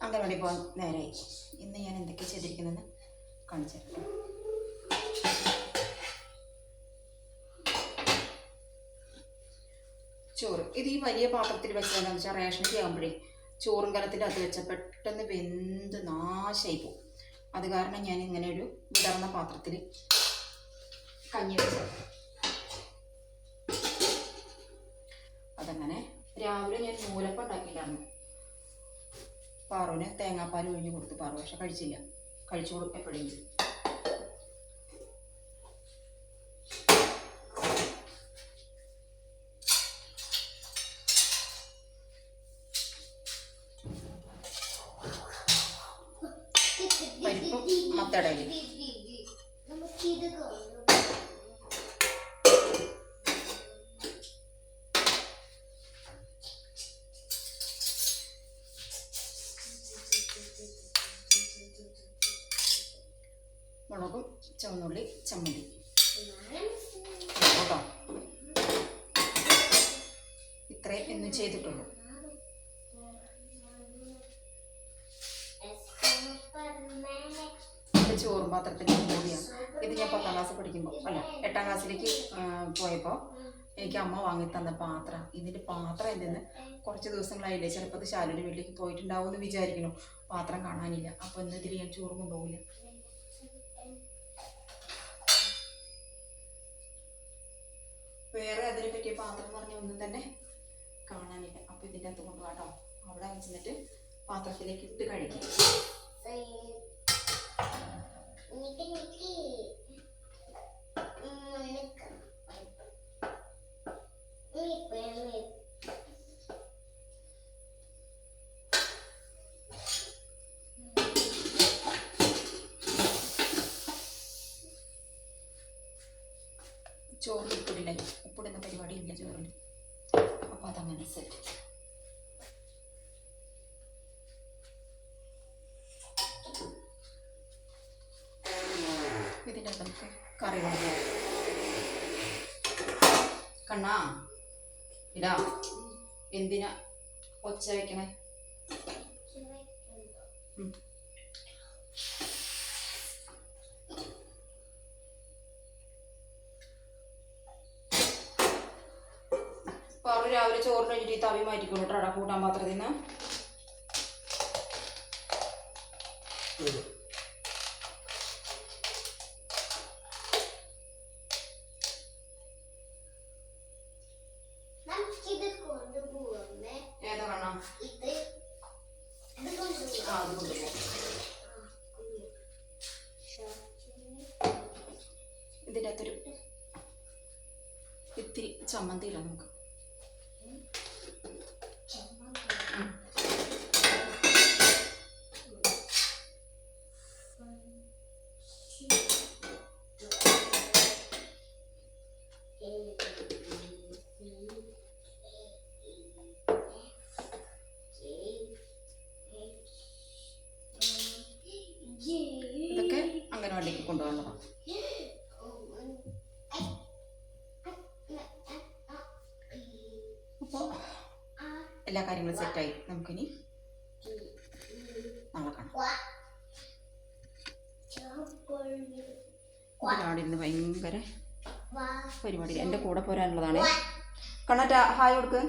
അംഗൻവാടി പോകാൻ നേരമായി ഇന്ന് ഞാൻ എന്തൊക്കെ ചെയ്തിരിക്കുന്നതെന്ന് കാണിച്ചു ചോറ്. ഇത് ഈ വലിയ പാത്രത്തിൽ വെച്ചാൽ വെച്ചാൽ റേഷൻ ചെയ്യുമ്പോഴേ ചോറും കലത്തിന്റെ അത് വെച്ചാൽ പെട്ടെന്ന് വെന്ത് നാശമായി പോകും അത് കാരണം ഞാൻ ഇങ്ങനെ ഒരു വിടർന്ന പാത്രത്തിൽ കഞ്ഞി വെച്ചു. അതങ്ങനെ രാവിലെ ഞാൻ നൂലപ്പം പാറുവിന് തേങ്ങാപ്പാൽ ഒഴിഞ്ഞ് കൊടുത്തു പാറു പക്ഷെ കഴിച്ചില്ല. കഴിച്ചു കൊടുക്കും എപ്പോഴെങ്കിലും. പരിപ്പും മത്തടയിൽ. മുളകും ചുവന്നുള്ളി ചമ്മന്തി. കേട്ടോ ഇത്രയും ഇന്ന് ചെയ്തിട്ടുള്ളൂ. ചോറും പാത്രത്തിന്റെ കൂടിയാണ് ഇത് ഞാൻ പത്താം ക്ലാസ് പഠിക്കുമ്പോൾ അല്ല എട്ടാം ക്ലാസ്സിലേക്ക് പോയപ്പോൾ എനിക്ക് അമ്മ വാങ്ങി തന്ന പാത്രം. ഇതിന്റെ പാത്രം എന്തെന്ന് കുറച്ച് ദിവസങ്ങളായില്ലേ? ചിലപ്പോൾ അത് ശാലുവിന്റെ വീട്ടിലേക്ക് പോയിട്ടുണ്ടാവും എന്ന് വിചാരിക്കുന്നു. പാത്രം കാണാനില്ല. അപ്പോൾ ഇന്ന് ഇതിൽ ഞാൻ ചോറ് കൊണ്ടുപോകില്ല വേറെ അതിനെ പറ്റിയ പാത്രം പറഞ്ഞ ഒന്നും തന്നെ കാണാനില്ല. അപ്പൊ ഇതിന്റെ അകത്ത് കൊണ്ടുപോകാട്ടോ അവിടെ വെച്ചിട്ട് പാത്രത്തിലേക്ക് ഇട്ട് കഴിക്കും. ചോറ് ചോറിൽ അപ്പോൾ അതങ്ങനെ സെറ്റ് ഇതിന്റെ നമുക്ക് കറി കണ്ണാ ഇടാ. എന്തിനാ ഒച്ച വയ്ക്കണേ ഉം. പാറു രാവിലെ ചോറിന് കഴിഞ്ഞിട്ട് ഈ തവി മാറ്റിക്കോളൂ കേട്ടോ കൂട്ടാൻ പാത്രത്തിൽ നിന്ന് ഇതിന്റെ അകത്തൊരു ഇത്തിരി ചമ്മന്തിയില്ല നമുക്ക്. ഇതൊക്കെ അംഗനവാടിക്ക് അപ്പോ എല്ലാ കാര്യങ്ങളും സെറ്റായി. നമുക്കിനി നാളെ കാണാം. ഭയങ്കര പരിപാടി. എന്റെ കൂടെ പോരാനുള്ളതാണ്. കണ്ണറ്റ ഹായ് കൊടുക്ക്.